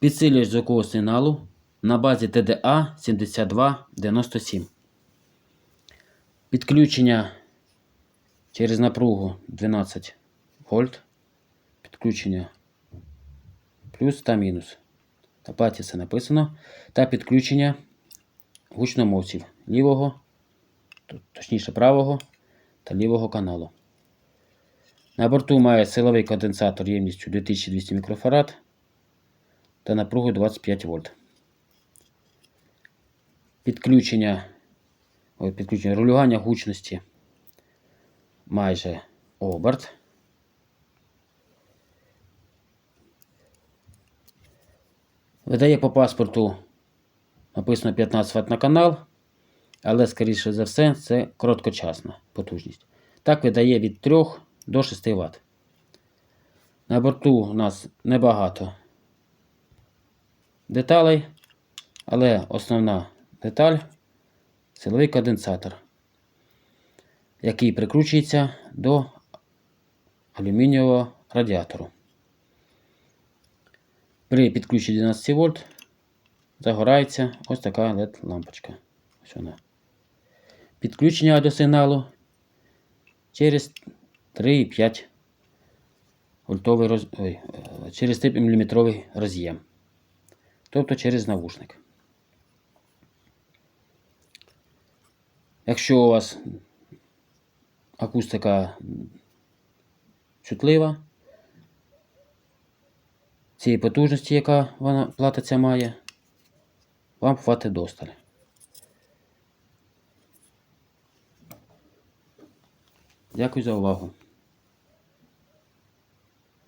Підсилювач звукового сигналу на базі TDA 7297. Підключення через напругу 12 вольт. Підключення плюс та мінус. На платі це написано. Та підключення гучномовців лівого, точніше правого та лівого каналу. На борту має силовий конденсатор ємністю 2200 мікрофарад та напругу 25 вольт. Підключення, ой, підключення регулювання гучності майже оберт. Видає по паспорту написано 15 Вт на канал, але, скоріше за все, це короткочасна потужність. Так видає від 3 до 6 Вт. На борту у нас небагато деталей, але основна деталь силовий конденсатор, який прикручується до алюмінієвого радіатору. При підключенні 12 вольт загорається ось така LED лампочка. Ось вона. Підключення аудіосигналу через 3,5 вольтовий роз... Ой, е, через 3 мм роз'єм. Тобто через навушник. Якщо у вас акустика чутлива, цієї потужності, яка вона плата ця має, вам хватить досталь. Дякую за увагу.